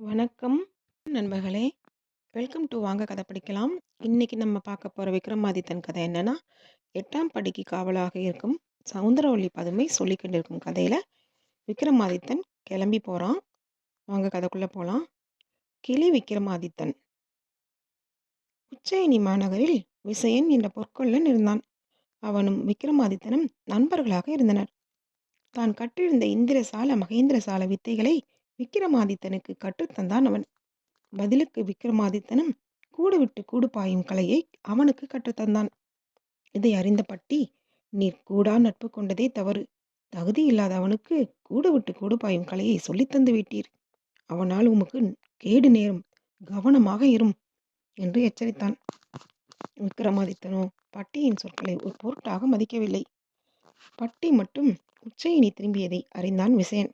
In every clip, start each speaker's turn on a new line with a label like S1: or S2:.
S1: வணக்கம் நண்பர்களே! Welcome to வாங்க கதை படிக்கலாம். இன்னைக்கு நம்ம பார்க்க போகிற விக்ரமாதித்தன் கதை என்னென்னா எட்டாம் படிக்கு காவலாக இருக்கும் சவுந்தரவள்ளி பதுமை சொல்லிக்கொண்டிருக்கும் கதையில் விக்ரமாதித்தன் கிளம்பி போகிறான் வாங்க கதைக்குள்ளே போகலாம் கிளி விக்ரமாதித்தன் உச்சயினி மாநகரில் விசயன் என்ற பொற்கொள்ளன் இருந்தான். அவனும் விக்ரமாதித்தனும் நண்பர்களாக இருந்தனர். தான் கட்டிருந்த இந்திரசால மகேந்திரசால வித்தைகளை விக்கிரமாதித்தனுக்கு கற்றுத்தந்தான் அவன். பதிலுக்கு விக்கிரமாதித்தனும் கூடு விட்டு கூடு பாயும் கலையை அவனுக்கு கற்றுத்தந்தான். இதை அறிந்த பட்டி, நீர் கூடா நட்பு கொண்டதே தவறு. தகுதி இல்லாத அவனுக்கு கூடு விட்டு கூடு பாயும் கலையை சொல்லித்தந்து விட்டீர். அவனால் உமக்கு கேடு நேரும். கவனமாக இரும் என்று எச்சரித்தான். விக்கிரமாதித்தனோ பட்டியின் சொற்களை ஒரு பொருட்டாக மதிக்கவில்லை. பட்டி மட்டும் உச்சயினி திரும்பியதை அறிந்தான் விசயன்.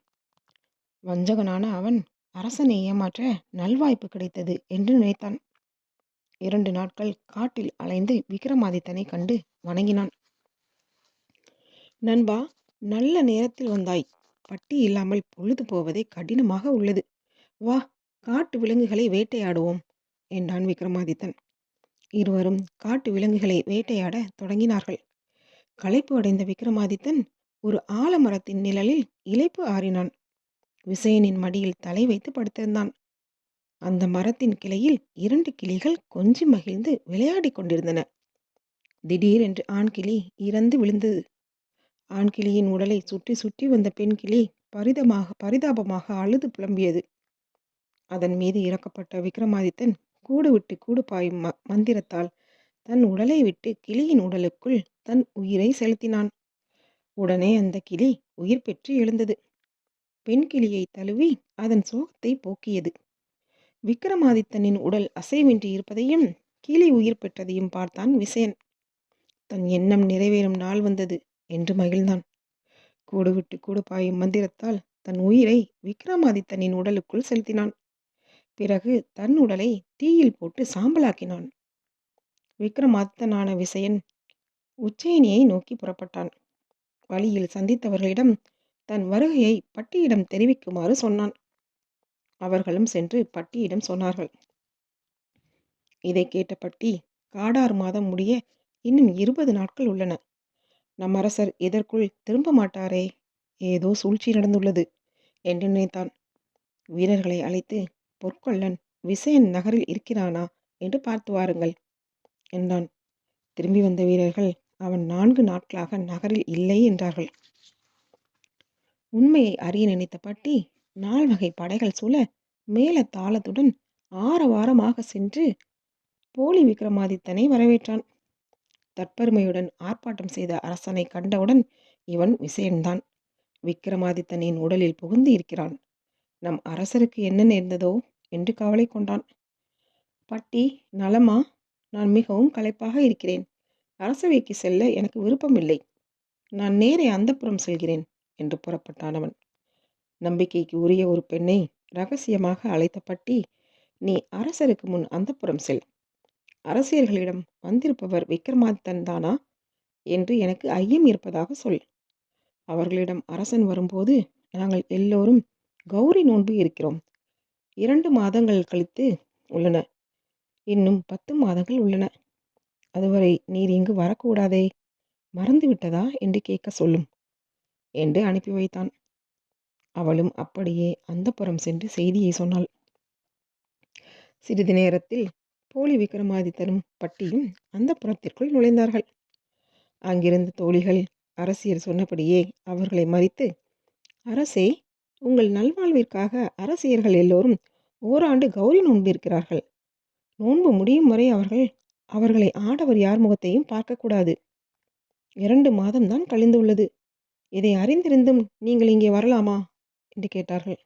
S1: வஞ்சகனான அவன் அரசனை ஏமாற்ற நல்வாய்ப்பு கிடைத்தது என்று நினைத்தான். இரண்டு நாட்கள் காட்டில் அலைந்து விக்ரமாதித்தனை கண்டு வணங்கினான். நண்பா, நல்ல நேரத்தில் வந்தாய். பட்டி இல்லாமல் பொழுது போவதே கடினமாக உள்ளது. வா, காட்டு விலங்குகளை வேட்டையாடுவோம் என்றான் விக்ரமாதித்தன் இருவரும் காட்டு விலங்குகளை வேட்டையாட தொடங்கினார்கள். களைப்பு அடைந்த விக்ரமாதித்தன் ஒரு ஆலமரத்தின் நிழலில் இழைப்பு ஆறினான். விசயனின் மடியில் தலை வைத்து படுத்திருந்தான். அந்த மரத்தின் கிளையில் இரண்டு கிளிகள் கொஞ்சி மகிழ்ந்து விளையாடிக் கொண்டிருந்தன. திடீரென்று ஆண் கிளி இறந்து விழுந்தது. ஆண் கிளியின் உடலை சுற்றி சுற்றி வந்த பெண் கிளி பரிதமாக பரிதாபமாக அழுது புலம்பியது. அதன் மீது இறக்கப்பட்ட விக்ரமாதித்தன் கூடு விட்டு கூடு பாயும் ம மந்திரத்தால் தன் உடலை விட்டு கிளியின் உடலுக்குள் தன் உயிரை செலுத்தினான். உடனே அந்த கிளி உயிர் பெற்று எழுந்தது. பெண் கிளியை தழுவி அதன் சோகத்தை போக்கியது. விக்ரமாதித்தனின் உடல் அசைவின்றி இருப்பதையும் கிளி உயிர் பெற்றதையும் பார்த்தான் விசயன். தன் எண்ணம் நிறைவேறும் நாள் வந்தது என்று மகிழ்ந்தான். கூடு விட்டு கூடு பாயும் மந்திரத்தால் தன் உயிரை விக்ரமாதித்தனின் உடலுக்குள் செலுத்தினான். பிறகு தன் உடலை தீயில் போட்டு சாம்பலாக்கினான். விக்ரமாதித்தனான விசயன் உச்சயினியை நோக்கி புறப்பட்டான். வழியில் சந்தித்தவர்களிடம் தன் வருகையை பட்டியிடம் தெரிவிக்குமாறு சொன்னான். அவர்களும் சென்று பட்டியிடம் சொன்னார்கள். இதை கேட்ட பட்டி, காடார் மாதம் முடிய இன்னும் இருபது நாட்கள் உள்ளன. நம் அரசர் இதற்குள் திரும்ப மாட்டாரே, ஏதோ சூழ்ச்சி நடந்துள்ளது என்று நினைத்தான். வீரர்களை அழைத்து, பொற்கொல்லன் விசயன் நகரில் இருக்கிறானா என்று பார்த்து வாருங்கள் என்றான். திரும்பி வந்த வீரர்கள், அவன் நான்கு நாட்களாக நகரில் இல்லை என்றார்கள். உண்மையை அறிய நினைத்த பட்டி, நால்வகை படைகள் சூழ மேல தாளத்துடன் ஆரவாரமாக சென்று போலி விக்ரமாதித்தனை வரவேற்றான். தற்பெருமையுடன் ஆர்ப்பாட்டம் செய்த அரசனை கண்டவுடன் இவன் விசயன்தான். விக்ரமாதித்தனின் உடலில் புகுந்து இருக்கிறான். நம் அரசருக்கு என்ன நேர்ந்ததோ என்று கவலை கொண்டான். பட்டி, நலமா? நான் மிகவும் களைப்பாக இருக்கிறேன். அரசவைக்கு செல்ல எனக்கு விருப்பமில்லை. நான் நேரே அந்தப்புறம் செல்கிறேன் என்று புறப்பட்டான் அவன். நம்பிக்கைக்கு உரிய ஒரு பெண்ணை ரகசியமாக அழைத்த பட்டி, நீ அரசருக்கு முன் அந்தப்புறம் செல். அரசியர்களிடம் வந்திருப்பவர் விக்ரமாதித்தன் தானா என்று எனக்கு ஐயம் இருப்பதாக சொல். அவர்களிடம் அரசன் வரும்போது நாங்கள் எல்லோரும் கௌரி நோன்பு இருக்கிறோம். இரண்டு மாதங்கள் கழித்து உள்ளன. இன்னும் பத்து மாதங்கள் உள்ளன. அதுவரை நீர் இங்கு வரக்கூடாதே. மறந்துவிட்டதா என்று கேட்க சொல்லும் என்று அனுப்பி வைத்தான். அவளும் அப்படியே அந்தப்புறம் சென்று செய்தியை சொன்னாள். சிறிது நேரத்தில் போலி விக்ரமாதித்தரும் பட்டியும் அந்தப்புரத்திற்குள் நுழைந்தார்கள். அங்கிருந்த தோழிகள் அரசியர் சொன்னபடியே அவர்களை மறித்து, அரசே, உங்கள் நல்வாழ்விற்காக அரசியர்கள் எல்லோரும் ஓராண்டு கௌரி நோன்பிருக்கிறார்கள் நோன்பு முடியும் வரை அவர்கள் அவர்களை ஆடவர் யார் முகத்தையும் பார்க்கக்கூடாது. இரண்டு மாதம்தான் கழிந்துள்ளது. இதை அறிந்திருந்தும் நீங்கள் இங்கே வரலாமா என்று கேட்டார்கள்.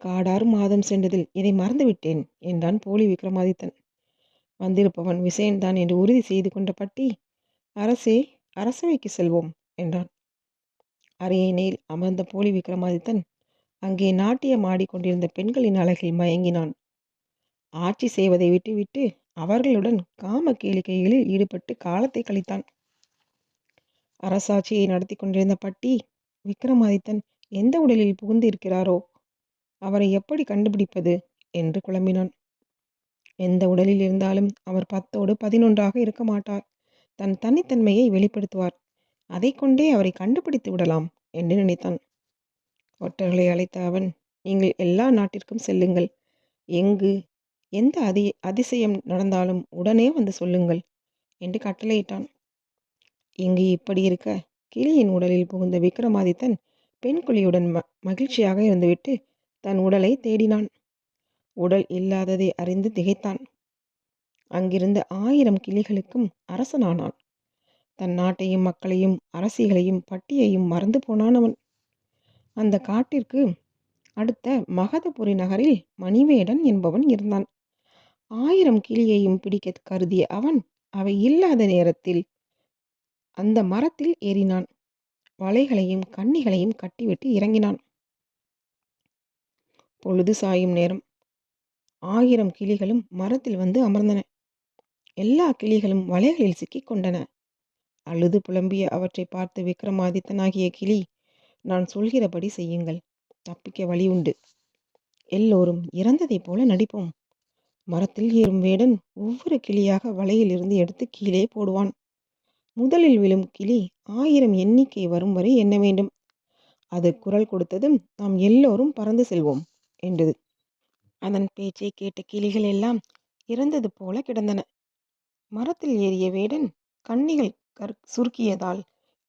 S1: காடாறு மாதம் சென்றதில் இதை மறந்துவிட்டேன் என்றான் போலி விக்ரமாதித்தன். வந்திருப்பவன் விசயன்தான் என்று உறுதி செய்து கொண்ட பட்டி, அரசே, அரசவைக்கு செல்வோம் என்றான். அரியணையில் அமர்ந்த போலி விக்ரமாதித்தன் அங்கே நாட்டியம் ஆடிக்கொண்டிருந்த பெண்களின் அழகில் மயங்கினான். ஆட்சி செய்வதை விட்டுவிட்டு அவர்களுடன் காம கேளிக்கைகளில் ஈடுபட்டு காலத்தை கழித்தான். அரசாட்சியை நடத்தி கொண்டிருந்த பட்டி, விக்ரமாதித்தன் எந்த உடலில் புகுந்து இருக்கிறாரோ அவரை எப்படி கண்டுபிடிப்பது என்று குழம்பினான். எந்த உடலில் இருந்தாலும் அவர் பத்தோடு பதினொன்றாக இருக்க மாட்டார். தன் தனித்தன்மையை வெளிப்படுத்துவார். அதை கொண்டே அவரை கண்டுபிடித்து விடலாம் என்று நினைத்தான். ஒற்றர்களை அழைத்த அவன் நீங்கள் எல்லா நாட்டிற்கும் செல்லுங்கள். எங்கு எந்த அதி அதிசயம் நடந்தாலும் உடனே வந்து சொல்லுங்கள் என்று கட்டளையிட்டான். இங்கு இப்படி இருக்க? கிளியின் உடலில் புகுந்த விக்ரமாதித்தன் பெண் குழியுடன் ம மகிழ்ச்சியாக இருந்துவிட்டு தன் உடலை தேடினான். உடல் இல்லாததை அறிந்து திகைத்தான். அங்கிருந்த ஆயிரம் கிளிகளுக்கும் அரசனானான். தன் நாட்டையும் மக்களையும் அரசிகளையும் பட்டியையும் மறந்து போனானவன் அந்த காட்டிற்கு அடுத்த மகதபுரி நகரில் மணிவேடன் என்பவன் இருந்தான். ஆயிரம் கிளியையும் பிடிக்க கருதிய அவன் அவை இல்லாத நேரத்தில் அந்த மரத்தில் ஏறினான். வலைகளையும் கண்ணிகளையும் கட்டிவிட்டு இறங்கினான். பொழுது சாயும் நேரம். ஆயிரம் கிளிகளும் மரத்தில் வந்து அமர்ந்தன. எல்லா கிளிகளும் வலைகளில் சிக்கிக் கொண்டன. அழுது புலம்பிய அவற்றை பார்த்து விக்ரமாதித்தனாகிய கிளி நான் சொல்கிறபடி செய்யுங்கள். தப்பிக்க வழி உண்டு. எல்லோரும் இறந்ததைப் போல நடிப்போம். மரத்தில் ஏறும் வேடன் ஒவ்வொரு கிளியாக வலையில் இருந்து எடுத்து கீழே போடுவான். முதலில் விழும் கிளி ஆயிரம் எண்ணிக்கை வரும் வரை எண்ண வேண்டும். அது குரல் கொடுத்ததும் நாம் எல்லோரும் பறந்து செல்வோம் என்றது. அதன் பேச்சை கேட்ட கிளிகள் எல்லாம் இறந்தது போல கிடந்தன. மரத்தில் ஏறிய வேடன் கண்ணிகள் கற் சுருக்கியதால்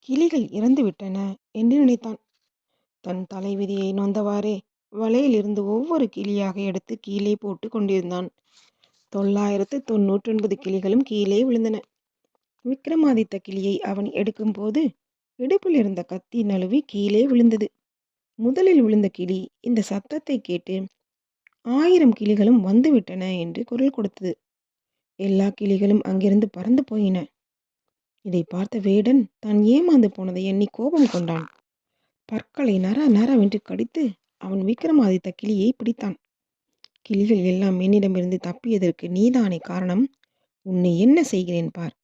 S1: கிளிகள் இறந்துவிட்டன என்று நினைத்தான். தன் தலைவிதியை நொந்தவாறே வலையிலிருந்து ஒவ்வொரு கிளியாக எடுத்து கீழே போட்டு கொண்டிருந்தான். தொள்ளாயிரத்து தொன்னூற்றி ஒன்பது கிளிகளும் கீழே விழுந்தன. விக்ரமாதித்த கிளியை அவன் எடுக்கும்போது இடுப்பில் இருந்த கத்தி நழுவி கீழே விழுந்தது. முதலில் விழுந்த கிளி இந்த சத்தத்தை கேட்டு ஆயிரம் கிளிகளும் வந்துவிட்டன என்று குரல் கொடுத்தது. எல்லா கிளிகளும் அங்கிருந்து பறந்து போயின. இதை பார்த்த வேடன் தான் ஏமாந்து போனதை எண்ணி கோபம் கொண்டான். பற்களை நர நரவென்று கடித்து அவன் விக்ரமாதித்த கிளியை பிடித்தான். கிளிகள் எல்லாம் என்னிடமிருந்து தப்பியதற்கு நீதானே காரணம்? உன்னை என்ன செய்கிறேன் பார்?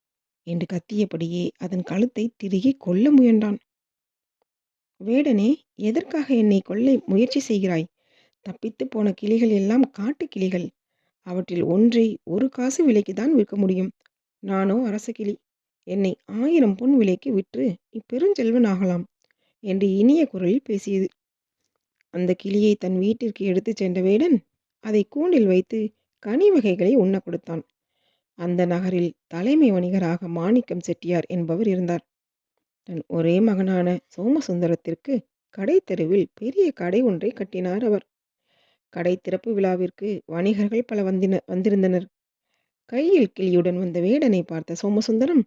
S1: என்று கத்தியபடியே அதன் கழுத்தை திருகி கொல்ல முயன்றான். வேடனே எதற்காக என்னை கொல்ல முயற்சி செய்கிறாய்? தப்பித்து போன கிளிகள் எல்லாம் காட்டு கிளிகள். அவற்றில் ஒன்றை ஒரு காசு விலைக்கு தான் விற்க முடியும். நானோ அரச கிளி. என்னை ஆயிரம் பொன் விலைக்கு விற்று இப்பெருஞ்செல்வன் ஆகலாம் என்று இனிய குரலில் பேசியது. அந்த கிளியை தன் வீட்டிற்கு எடுத்துச் சென்ற வேடன் அதை கூண்டில் வைத்து கனி வகைகளை உண்ண கொடுத்தான். அந்த நகரில் தலைமை வணிகராக மாணிக்கம் செட்டியார் என்பவர் இருந்தார். தன் ஒரே மகனான சோமசுந்தரத்திற்கு கடை தெருவில் பெரிய கடை ஒன்றை கட்டினார் அவர். கடை திறப்பு விழாவிற்கு வணிகர்கள் பல வந்தின வந்திருந்தனர். கையில் கிளியுடன் வந்த வேடனை பார்த்த சோமசுந்தரம்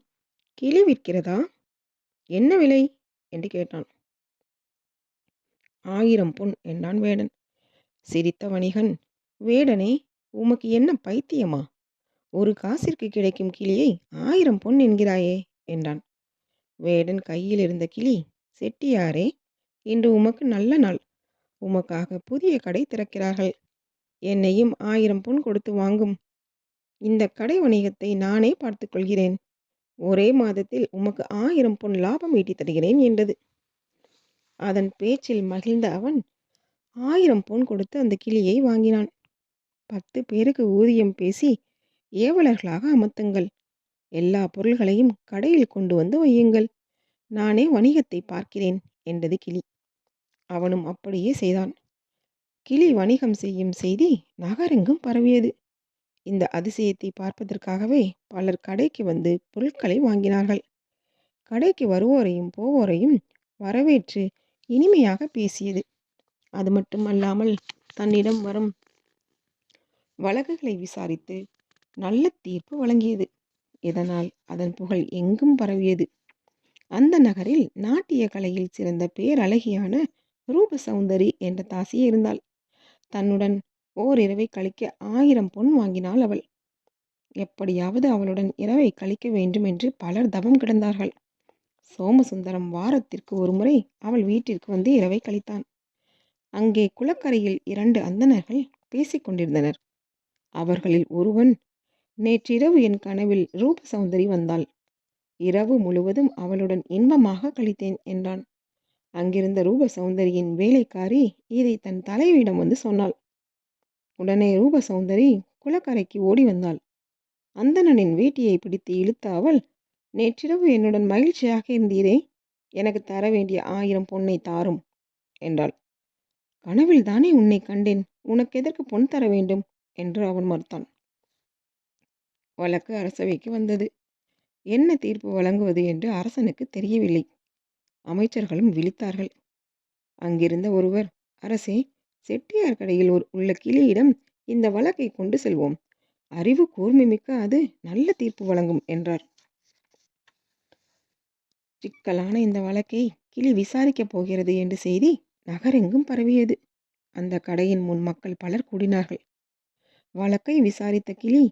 S1: கிளி விற்கிறதா? என்ன விலை? என்று கேட்டான். ஆயிரம் பொன் என்றான் வேடன். சிரித்த வணிகன் வேடனே உமக்கு என்ன பைத்தியமா? ஒரு காசிற்கு கிடைக்கும் கிளியை ஆயிரம் பொன் என்கிறாயே என்றான். வேடன் கையில் இருந்த கிளி செட்டியாரே இன்று உமக்கு நல்ல நாள். உமக்காக புதிய கடை திறக்கிறார்கள். என்னையும் ஆயிரம் பொன் கொடுத்து வாங்கும். இந்த கடை வணிகத்தை நானே பார்த்துக்கொள்கிறேன் ஒரே மாதத்தில் உமக்கு ஆயிரம் பொன் லாபம் ஈட்டி தருகிறேன் என்றது. அதன் பேச்சில் மகிழ்ந்த அவன் ஆயிரம் பொன் கொடுத்து அந்த கிளியை வாங்கினான். பத்து பேருக்கு ஊதியம் பேசி ஏவலர்களாக அமர்த்துங்கள். எல்லா பொருள்களையும் கடையில் கொண்டு வந்து வையுங்கள். நானே வணிகத்தை பார்க்கிறேன் என்றது கிளி. அவனும் அப்படியே செய்தான். கிளி வணிகம் செய்யும் செய்தி நகரெங்கும் பரவியது. இந்த அதிசயத்தை பார்ப்பதற்காகவே பலர் கடைக்கு வந்து பொருட்களை வாங்கினார்கள். கடைக்கு வருவோரையும் போவோரையும் வரவேற்று இனிமையாக பேசியது. அது மட்டுமல்லாமல் தன்னிடம் வரும் வழக்குகளை விசாரித்து நல்ல தீர்ப்பு வழங்கியது. இதனால் அதன் புகழ் எங்கும் பரவியது. அந்த நகரில் நாட்டிய கலையில் சிறந்த பேரழகியான ரூப சௌந்தரி என்ற தாசி இருந்தாள். தன்னுடன் ஓரிரவை கழிக்க ஆயிரம் பொன் வாங்கினாள் அவள். எப்படியாவது அவளுடன் இரவை கழிக்க வேண்டும் என்று பலர் தவம் கிடந்தார்கள். சோமசுந்தரம் வாரத்திற்கு ஒருமுறை அவள் வீட்டிற்கு வந்து இரவை கழித்தான். அங்கே குளக்கரையில் இரண்டு அந்தணர்கள் பேசிக் கொண்டிருந்தனர். அவர்களில் ஒருவன் நேற்றிரவு என் கனவில் ரூப சௌந்தரி வந்தாள். இரவு முழுவதும் அவளுடன் இன்பமாக கழித்தேன் என்றான். அங்கிருந்த ரூப சௌந்தரியின் வேலைக்காரி இதை தன் தலைவியிடம் வந்து சொன்னாள். உடனே ரூப சௌந்தரி குளக்கரைக்கு ஓடி வந்தாள். அந்தணனின் வேட்டியை பிடித்து இழுத்த அவள் நேற்றிரவு என்னுடன் மகிழ்ச்சியாக இருந்தீரே எனக்கு தர வேண்டிய ஆயிரம் பொன்னை தாரும் என்றாள். கனவில் தானே உன்னை கண்டேன் உனக்கு எதற்கு பொன் தர வேண்டும்? என்று அவன் மறுத்தான். வழக்கு அரசவைக்கு வந்தது. என்ன தீர்ப்பு வழங்குவது என்று அரசனுக்கு தெரியவில்லை. அமைச்சர்களும் விழித்தார்கள். அங்கிருந்த ஒருவர் அரசே செட்டியார் கடையில் உள்ள கிளியிடம் இந்த வழக்கை கொண்டு செல்வோம். அறிவு கூர்மை மிக்க அது நல்ல தீர்ப்பு வழங்கும் என்றார். சிக்கலான இந்த வழக்கை கிளி விசாரிக்கப் போகிறது என்று செய்தி நகரெங்கும் பரவியது. அந்த கடையின் முன் மக்கள் பலர் கூடினார்கள். வழக்கை விசாரித்த கிளி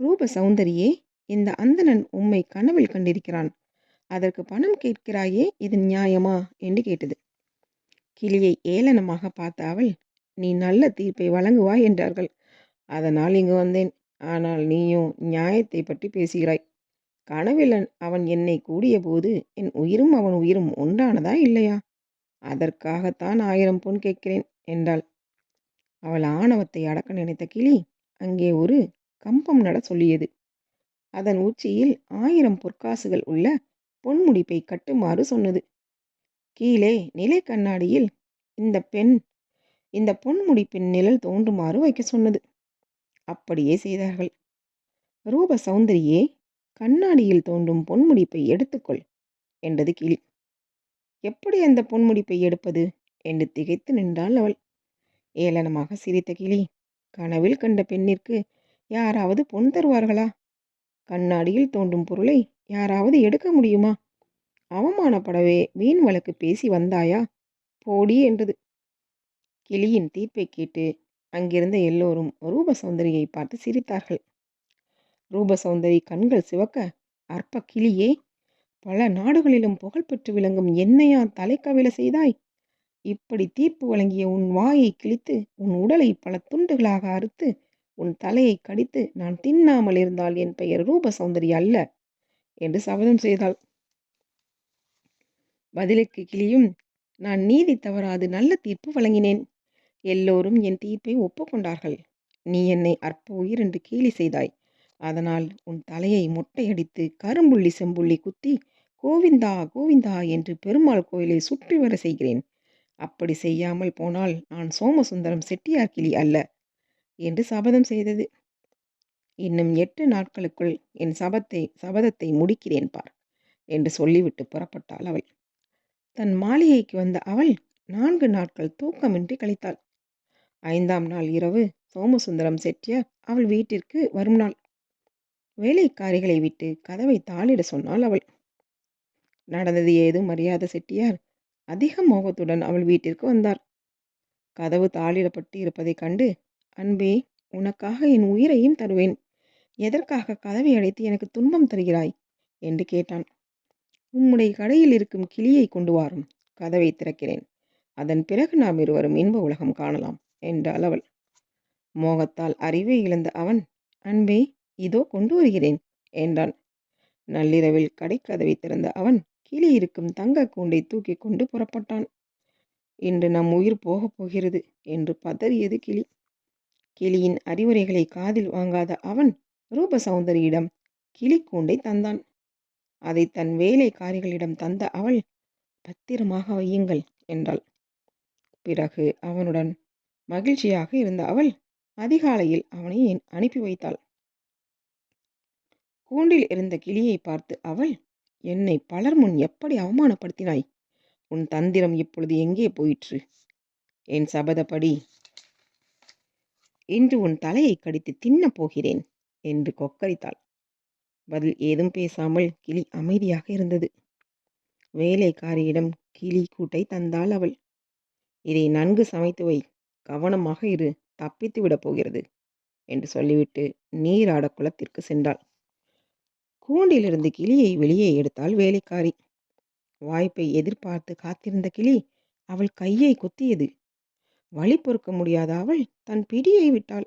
S1: ரூப சௌந்தரியே இந்த அந்தணன் உம்மை கனவில் கண்டிருக்கிறான். அதற்கு பணம் கேட்கிறாயே இது நியாயமா? என்று கேட்டது. கிளியை ஏளனமாக பார்த்த அவள் நீ நல்ல தீர்ப்பை வழங்குவாய் என்றார்கள். அதனால் இங்கு வந்தேன். ஆனால் நீயும் நியாயத்தை பற்றி பேசுகிறாய். கனவில் அவன் என்னை கூடிய போது என் உயிரும் அவன் உயிரும் ஒன்றானதா இல்லையா? அதற்காகத்தான் ஆயிரம் பொன் கேட்கிறேன் என்றாள். அவள் ஆணவத்தை அடக்க நினைத்த கிளி அங்கே ஒரு கம்பம் நட சொல்லியது. அதன் உச்சியில் ஆயிரம் பொற்காசுகள் உள்ள பொன்முடிப்பை கட்டுமாறு சொன்னது. கீழே நிலை கண்ணாடியில் இந்த பெண் இந்த பொன்முடிப்பின் நிழல் தோன்றுமாறு வைக்க சொன்னது. அப்படியே செய்தார்கள். ரூப சௌந்தரியே கண்ணாடியில் தோன்றும் பொன்முடிப்பை எடுத்துக்கொள் என்றது கிளி எப்படி அந்த பொன்முடிப்பை எடுப்பது என்று திகைத்து நின்றாள் அவள். ஏளனமாக சிரித்த கிளி கனவில் கண்ட பெண்ணிற்கு யாராவது பொன் தருவார்களா? கண்ணாடியில் தோன்றும் பொருளை யாராவது எடுக்க முடியுமா? அவமானப்படவே வீண் வழக்கு பேசி வந்தாயா? போடி என்றது. கிளியின் தீர்ப்பை கேட்டு அங்கிருந்த எல்லோரும் ரூபசௌந்தரியை பார்த்து சிரித்தார்கள். ரூபசௌந்தரி கண்கள் சிவக்க அற்ப கிளியே பல நாடுகளிலும் புகழ்பெற்று விளங்கும் என்னையா தலைக்கவில செய்தாய்? இப்படி தீர்ப்பு வழங்கிய உன் வாயை கிழித்து உன் உடலை பல துண்டுகளாக அறுத்து உன் தலையை கடித்து நான் தின்னாமல் இருந்தால் என் பெயர் ரூப சௌந்தரி அல்ல என்று சபதம் செய்தாள். பதிலுக்கு கிளியும் நான் நீதி தவறாது நல்ல தீர்ப்பு வழங்கினேன். எல்லோரும் என் தீர்ப்பை ஒப்புக்கொண்டார்கள். நீ என்னை அற்ப உயிர் என்று கேலி செய்தாய். அதனால் உன் தலையை மொட்டையடித்து கரும்புள்ளி செம்புள்ளி குத்தி கோவிந்தா கோவிந்தா என்று பெருமாள் கோயிலை சுற்றி வர செய்கிறேன். அப்படி செய்யாமல் போனால் நான் சோமசுந்தரம் செட்டியார் கிளி அல்ல. என்று சபதம் செய்தது. இன்னும் எட்டு நாட்களுக்குள் என் சபத்தை சபதத்தை முடிக்கிறேன் பார் என்று சொல்லிவிட்டு புறப்பட்டாள் அவள். தன் மாளிகைக்கு வந்த அவள் நான்கு நாட்கள் தூக்கமின்றி கழித்தாள். ஐந்தாம் நாள் இரவு சோமசுந்தரம் செட்டியார் அவள் வீட்டிற்கு வரும் நாள் வேலைக்காரிகளை விட்டு கதவை தாளிட சொன்னாள் அவள். நடந்தது ஏதும் அறியாத செட்டியார் அதிக மோகத்துடன் அவள் வீட்டிற்கு வந்தார். கதவு தாளிடப்பட்டு இருப்பதைக் கண்டு அன்பே உனக்காக என் உயிரையும் தருவேன். எதற்காக கதவை அடைத்து எனக்கு துன்பம் தருகிறாய்? என்று கேட்டான். உம்முடைய கடையில் இருக்கும் கிளியை கொண்டு வாரும். கதவை திறக்கிறேன். அதன் பிறகு நாம் இருவரும் இன்ப உலகம் காணலாம் என்றாள் அவள். மோகத்தால் அறிவை இழந்த அவன் அன்பே இதோ கொண்டு வருகிறேன் என்றான். நள்ளிரவில் கடைக்கதவை திறந்த அவன் கிளி இருக்கும் தங்க கூண்டை தூக்கி கொண்டு புறப்பட்டான். இன்று நம் உயிர் போகப் போகிறது என்று பதறியது கிளி. கிளியின் அறிவுரைகளை காதில் வாங்காத அவன் ரூப சௌந்தரியிடம் கிளிக்கூண்டை தந்தான். அதை தன் வேலைக்காரிகளிடம் தந்த அவள் பத்திரமாக வையுங்கள் என்றாள். பிறகு அவனுடன் மகிழ்ச்சியாக இருந்த அவள் அதிகாலையில் அவனை அனுப்பி வைத்தாள்? கூண்டில் இருந்த கிளியை பார்த்து அவள் என்னை பலர் முன் எப்படி அவமானப்படுத்தினாய்? உன் தந்திரம் இப்பொழுது எங்கே போயிற்று? என் சபதப்படி இன்று உன் தலையை கடித்து தின்னப் போகிறேன் என்று கொக்கரித்தாள். பதில் ஏதும் பேசாமல் கிளி அமைதியாக இருந்தது. வேலைக்காரியிடம் கிளி கூட்டை தந்தாள் அவள். இதை நன்கு சமைத்து வை. கவனமாக இரு. தப்பித்து விடப் போகிறது என்று சொல்லிவிட்டு நீராட குளத்திற்கு சென்றாள். கூண்டிலிருந்து கிளியை வெளியே எடுத்தாள் வேலைக்காரி. வாய்ப்பை எதிர்பார்த்து காத்திருந்த கிளி அவள் கையை குத்தியது. வழி பொறுக்க முடியாத அவள் தன் பிடியை விட்டாள்.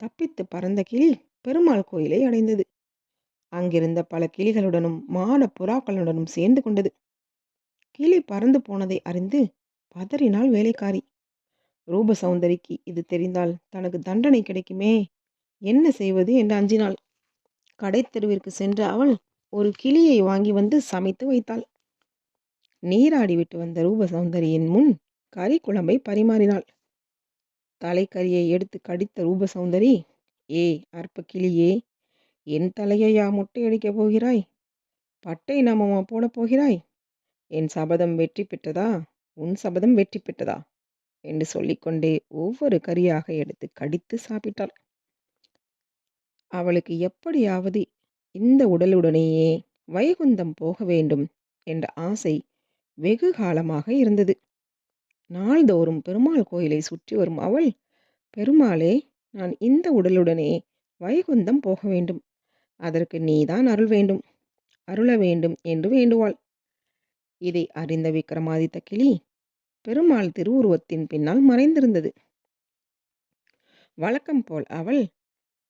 S1: தப்பித்து பறந்த கிளி பெருமாள் கோயிலை அடைந்தது. அங்கிருந்த பல கிளிகளுடனும் மாட புறாக்களுடனும் சேர்ந்து கொண்டது. கிளி பறந்து போனதை அறிந்து பதறினாள் வேலைக்காரி. ரூபசௌந்தரிக்கு இது தெரிந்தால் தனக்கு தண்டனை கிடைக்குமே என்ன செய்வது என்று அஞ்சினாள். கடைத்தெருவிற்கு சென்ற அவள் ஒரு கிளியை வாங்கி வந்து சமைத்து வைத்தாள். நீராடிவிட்டு வந்த ரூபசௌந்தரியின் முன் கறி குழம்பை பரிமாறினாள். தலைக்கறியை எடுத்து கடித்த ரூபசௌந்தரி ஏ அற்ப கிளியே என் தலையையா முட்டையடிக்கப் போகிறாய்? பட்டை நாமமா போடப் போகிறாய்? என் சபதம் வெற்றி பெற்றதா? உன் சபதம் வெற்றி பெற்றதா? என்று சொல்லிக்கொண்டே ஒவ்வொரு கரியாக எடுத்து கடித்து சாப்பிட்டாள். அவளுக்கு எப்படியாவது இந்த உடலுடனேயே வைகுந்தம் போக வேண்டும் என்ற ஆசை வெகு காலமாக இருந்தது. நாள்தோறும் பெருமாள் கோயிலை சுற்றி வரும் அவள் பெருமாளே நான் இந்த உடலுடனே வைகுந்தம் போக வேண்டும். அதற்கு நீதான் அருள் வேண்டும். அருள வேண்டும் என்று வேண்டுவாள். இதை அறிந்த விக்ரமாதித்த கிளி பெருமாள் திருவுருவத்தின் பின்னால் மறைந்திருந்தது. வழக்கம் போல் அவள்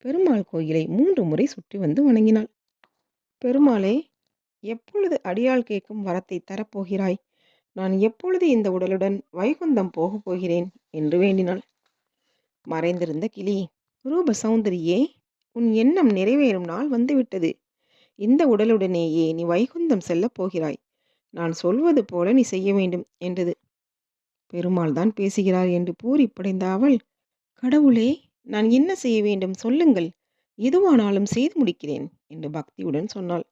S1: பெருமாள் கோயிலை மூன்று முறை சுற்றி வந்து வணங்கினாள். பெருமாளே எப்பொழுது அடியாள் கேட்கும் வரத்தை தரப்போகிறாய்? நான் எப்பொழுது இந்த உடலுடன் வைகுந்தம் போகப் போகிறேன் என்று வேண்டினாள். மறைந்திருந்த கிளி ரூப சௌந்தரியே உன் எண்ணம் நிறைவேறும் நாள் வந்துவிட்டது. இந்த உடலுடனேயே நீ வைகுந்தம் செல்லப் போகிறாய். நான் சொல்வது போல நீ செய்ய வேண்டும் என்றது. பெருமாள் தான் பேசுகிறார் என்று பூரிப்படைந்த அவள் கடவுளே நான் என்ன செய்ய வேண்டும்? சொல்லுங்கள். எதுவானாலும் செய்து முடிக்கிறேன் என்று பக்தியுடன் சொன்னாள்.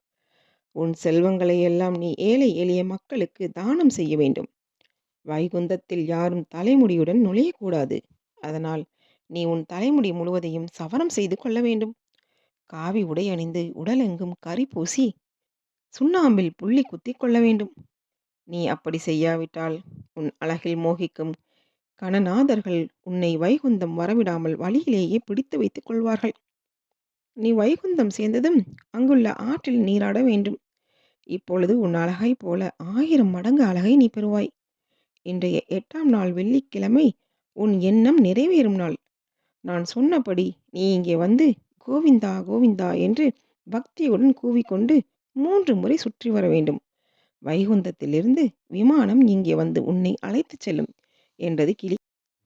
S1: உன் செல்வங்களை எல்லாம் நீ ஏழை எளிய மக்களுக்கு தானம் செய்ய வேண்டும். வைகுந்தத்தில் யாரும் தலைமுடியுடன் நுழையக்கூடாது. அதனால் நீ உன் தலைமுடி முழுவதையும் சவரம் செய்து கொள்ள வேண்டும். காவி உடை அணிந்து உடலெங்கும் கறி பூசி சுண்ணாம்பில் புள்ளி குத்தி கொள்ள வேண்டும். நீ அப்படி செய்யாவிட்டால் உன் அழகில் மோகிக்கும் கணநாதர்கள் உன்னை வைகுந்தம் வரவிடாமல் வழியிலேயே பிடித்து வைத்துக் கொள்வார்கள். நீ வைகுந்தம் சேர்ந்ததும் அங்குள்ள ஆற்றில் நீராட வேண்டும். இப்பொழுது உன் அழகை போல ஆயிரம் மடங்கு அழகை நீ பெறுவாய். இன்றைய எட்டாம் நாள் வெள்ளிக்கிழமை உன் எண்ணம் நிறைவேறும் நாள். நான் சொன்னபடி நீ இங்கே வந்து கோவிந்தா கோவிந்தா என்று பக்தியுடன் கூவிக்கொண்டு மூன்று முறை சுற்றி வர வேண்டும். வைகுந்தத்திலிருந்து விமானம் இங்கே வந்து உன்னை அழைத்துச் செல்லும் என்றது கிளி.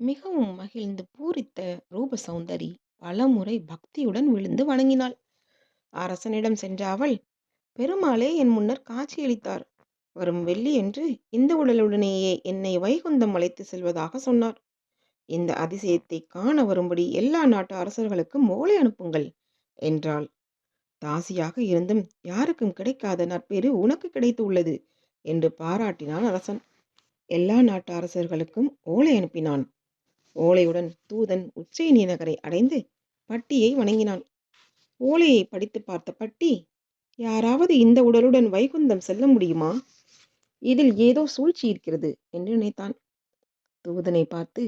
S1: மிகவும் மகிழ்ந்து பூரித்த ரூப சௌந்தரி பலமுறை பக்தியுடன் விழுந்து வணங்கினாள். அரசனிடம் சென்ற அவள் பெருமாளே என் முன்னர் காட்சியளித்தார். வரும் வெள்ளி என்று இந்த உடலுடனேயே என்னை வைகுந்தம் அழைத்து செல்வதாக சொன்னார். இந்த அதிசயத்தை காண வரும்படி எல்லா நாட்டு அரசர்களுக்கும் ஓலை அனுப்புங்கள் என்றாள். தாசியாக இருந்தும் யாருக்கும் கிடைக்காத நற்பேறு உனக்கு கிடைத்து உள்ளது என்று பாராட்டினான் அரசன். எல்லா நாட்டு அரசர்களுக்கும் ஓலை அனுப்பினான். ஓலையுடன் தூதன் உச்சைனி நகரை அடைந்து பட்டியை வணங்கினான். ஓலையை படித்து பார்த்த பட்டி யாராவது இந்த உடலுடன் வைகுந்தம் செல்ல முடியுமா? இதில் ஏதோ சூழ்ச்சி இருக்கிறது என்று நினைத்தான். தூதனை பார்த்து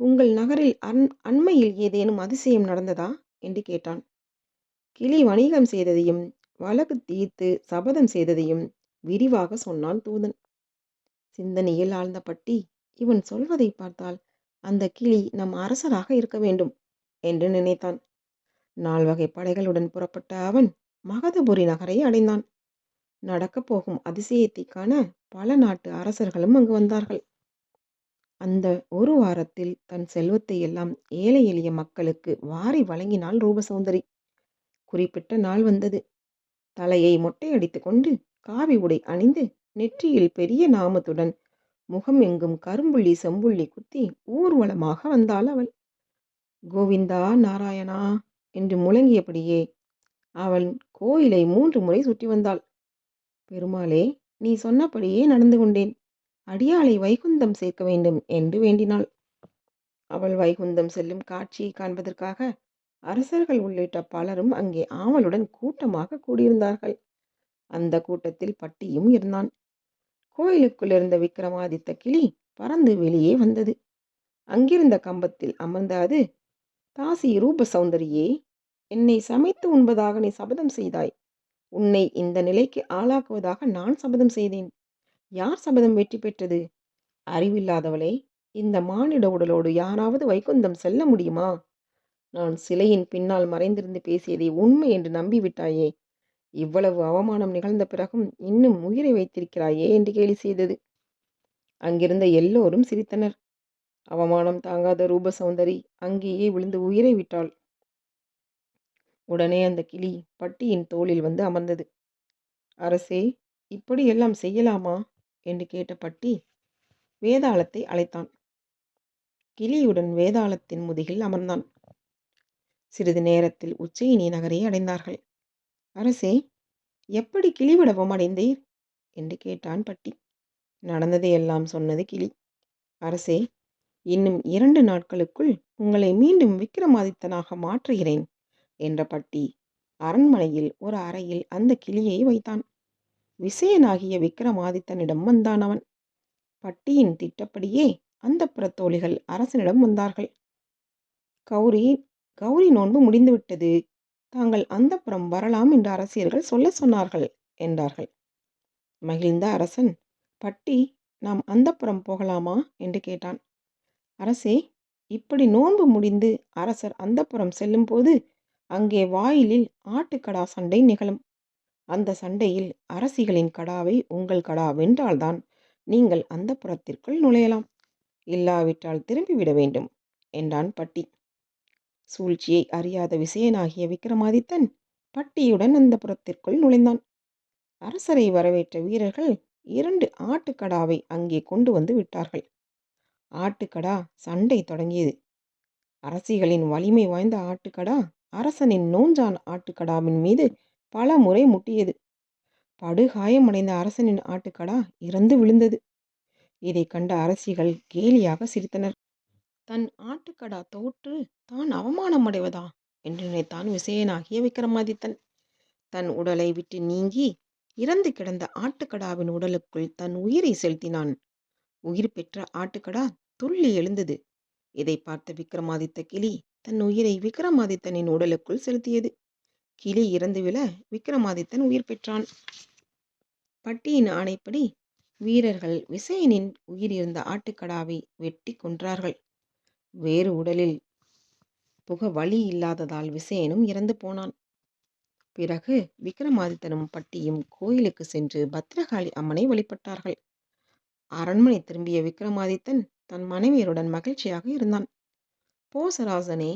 S1: உங்கள் நகரில் அன் அண்மையில் ஏதேனும் அதிசயம் நடந்ததா? என்று கேட்டான். கிளி வணிகம் செய்ததையும் வழக்கு தீர்த்து சபதம் செய்ததையும் விரிவாக சொன்னான் தூதன். சிந்தனையில் ஆழ்ந்த பட்டி இவன் சொல்வதை பார்த்தால் அந்த கிளி நம் அரசராக இருக்க வேண்டும் என்று நினைத்தான். நால்வகை படைகளுடன் புறப்பட்ட அவன் மகதபுரி நகரை அடைந்தான். நடக்கப் போகும் அதிசயத்தை காண பல நாட்டு அரசர்களும் அங்கு வந்தார்கள். அந்த ஒரு வாரத்தில் தன் செல்வத்தை எல்லாம் ஏழை எளிய மக்களுக்கு வாரி வழங்கினாள் ரூபசௌந்தரி. குறிப்பிட்ட நாள் வந்தது. தலையை மொட்டையடித்து கொண்டு காவி உடை அணிந்து நெற்றியில் பெரிய நாமத்துடன் முகம் எங்கும் கரும்புள்ளி செம்புள்ளி குத்தி ஊர்வலமாக வந்தாள் அவள். கோவிந்தா நாராயணா என்று முழங்கியபடியே அவள் கோயிலை மூன்று முறை சுற்றி வந்தாள். பெருமாளே நீ சொன்னபடியே நடந்து கொண்டேன். அடியாளை வைகுந்தம் சேர்க்க வேண்டும் என்று வேண்டினாள். அவள் வைகுந்தம் செல்லும் காட்சியை காண்பதற்காக அரசர்கள் உள்ளிட்ட பலரும் அங்கே ஆவலுடன் கூட்டமாக கூடியிருந்தார்கள். அந்த கூட்டத்தில் பட்டியும் இருந்தான். கோயிலுக்குள் இருந்த விக்ரமாதித்த கிளி பறந்து வெளியே வந்தது. அங்கிருந்த கம்பத்தில் அமர்ந்த அது தாசி ரூப சௌந்தரியே என்னை சமைத்து உண்பதாக நீ சபதம் செய்தாய். உன்னை இந்த நிலைக்கு ஆளாக்குவதாக நான் சபதம் செய்தேன். யார் சபதம் வெற்றி பெற்றது? அறிவில்லாதவளே இந்த மானிட உடலோடு யாராவது வைகுந்தம் செல்ல முடியுமா? நான் சிலையின் பின்னால் மறைந்திருந்து பேசியதை உண்மை என்று நம்பிவிட்டாயே. இவ்வளவு அவமானம் நிகழ்ந்த பிறகும் இன்னும் உயிரை வைத்திருக்கிறாயே என்று கேலி செய்தது. அங்கிருந்த எல்லோரும் சிரித்தனர். அவமானம் தாங்காத ரூப சௌந்தரி அங்கேயே விழுந்து உயிரை விட்டாள். உடனே அந்த கிளி பட்டியின் தோளில் வந்து அமர்ந்தது. அரசே இப்படியெல்லாம் செய்யலாமா? என்று கேட்ட பட்டி வேதாளத்தை அழைத்தான். கிளியுடன் வேதாளத்தின் முதுகில் அமர்ந்தான். சிறிது நேரத்தில் உச்சயினி நகரை அடைந்தார்கள். அரசே எப்படி கிளிவிடவும் அடைந்தீர்? என்று கேட்டான் பட்டி. நடந்ததையெல்லாம் சொன்னது கிளி. அரசே இன்னும் இரண்டு நாட்களுக்குள் உங்களை மீண்டும் விக்ரமாதித்தனாக மாற்றுகிறேன். என்ற பட்டி. அரண்மனையில் ஒரு அறையில் அந்த கிளியை வைத்தான். விசயனாகிய விக்ரமாதித்தனிடம் வந்தான் அவன். பட்டியின் திட்டப்படியே அந்த புறத்தோழிகள் அரசனிடம் வந்தார்கள். கௌரி கௌரி நோன்பு முடிந்துவிட்டது. தாங்கள் அந்தப்புறம் வரலாம் என்று அரசியர்கள் சொல்ல சொன்னார்கள் என்றார்கள். மகிழ்ந்த அரசன் பட்டி நாம் அந்தப்புறம் போகலாமா? என்று கேட்டான். அரசே இப்படி நோன்பு முடிந்து அரசர் அந்தப்புறம் செல்லும்போது அங்கே வாயிலில் ஆட்டுக்கடா சண்டை நிகழும். அந்த சண்டையில் அரசிகளின் கடாவை உங்கள் கடா வென்றால்தான் நீங்கள் அந்த புறத்திற்குள் நுழையலாம். இல்லாவிட்டால் திரும்பிவிட வேண்டும் என்றான் பட்டி. சூழ்ச்சியை அறியாத விசயனாகிய விக்ரமாதித்தன் பட்டியுடன் அந்த புறத்திற்குள் நுழைந்தான். அரசரை வரவேற்ற வீரர்கள் இரண்டு ஆட்டுக்கடாவை அங்கே கொண்டு வந்து விட்டார்கள். ஆட்டுக்கடா சண்டை தொடங்கியது. அரசிகளின் வலிமை வாய்ந்த ஆட்டுக்கடா அரசனின் நூஞ்சான் ஆட்டுக்கடாவின் மீது பல முறை முட்டியது. படுகாயமடைந்த அரசனின் ஆட்டுக்கடா இறந்து விழுந்தது. இதை கண்ட அரசிகள் கேலியாக சிரித்தனர். தன் ஆட்டுக்கடா தோற்று தான் அவமானம் அடைவதா என்று நினைத்தான் விசயனாகிய விக்ரமாதித்தன். தன் உடலை விட்டு நீங்கி இறந்து கிடந்த ஆட்டுக்கடாவின் உடலுக்குள் தன் உயிரை செலுத்தினான். உயிர் பெற்ற ஆட்டுக்கடா துள்ளி எழுந்தது. இதை பார்த்த விக்ரமாதித்த கிளி தன் உயிரை விக்ரமாதித்தனின் உடலுக்குள் செலுத்தியது. கிளி இறந்து விழ விக்ரமாதித்தன் உயிர் பெற்றான். பட்டியின் ஆணைப்படி வீரர்கள் விசயனின் உயிர் இருந்த ஆட்டுக்கடாவை வெட்டி கொன்றார்கள். வேறு உடலில் புக வழி இல்லாததால் விசயனும் இறந்து போனான். பிறகு விக்ரமாதித்தனும் பட்டியும் கோயிலுக்கு சென்று பத்ரகாளி அம்மனை வழிபட்டார்கள். அரண்மனை திரும்பிய விக்ரமாதித்தன் தன் மனைவியருடன் மகிழ்ச்சியாக இருந்தான். போசராசனே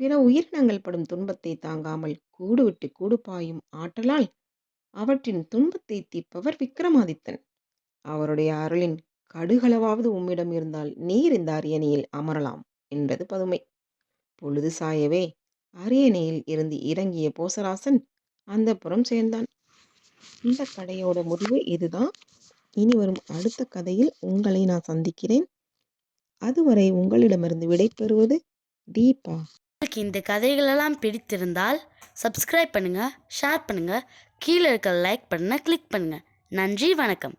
S1: பிற உயிரினங்கள் படும் துன்பத்தை தாங்காமல் கூடு விட்டு கூடு பாயும் ஆற்றலால் அவற்றின் துன்பத்தை தீப்பவர் விக்ரமாதித்தன் அவருடைய அருளின் கடுகளவாவது உம்மிடம் இருந்தால் நீர் இந்த அரியணையில் அமரலாம் என்றது பதுமை. பொழுது சாயவே அரியணையில் இருந்து இறங்கிய போசராசன் அந்த புறம் சேர்ந்தான். இந்த கடையோட முடிவு இதுதான். இனி வரும் அடுத்த கதையில் உங்களை நான் சந்திக்கிறேன். அதுவரை உங்களிடமிருந்து விடைபெறுவது தீபா.
S2: உங்களுக்கு இந்த கதைகளெல்லாம் பிடித்திருந்தால் சப்ஸ்கிரைப் பண்ணுங்கள் ஷேர் பண்ணுங்கள் கீழே இருக்க லைக் பண்ண கிளிக் பண்ணுங்கள் நன்றி வணக்கம்.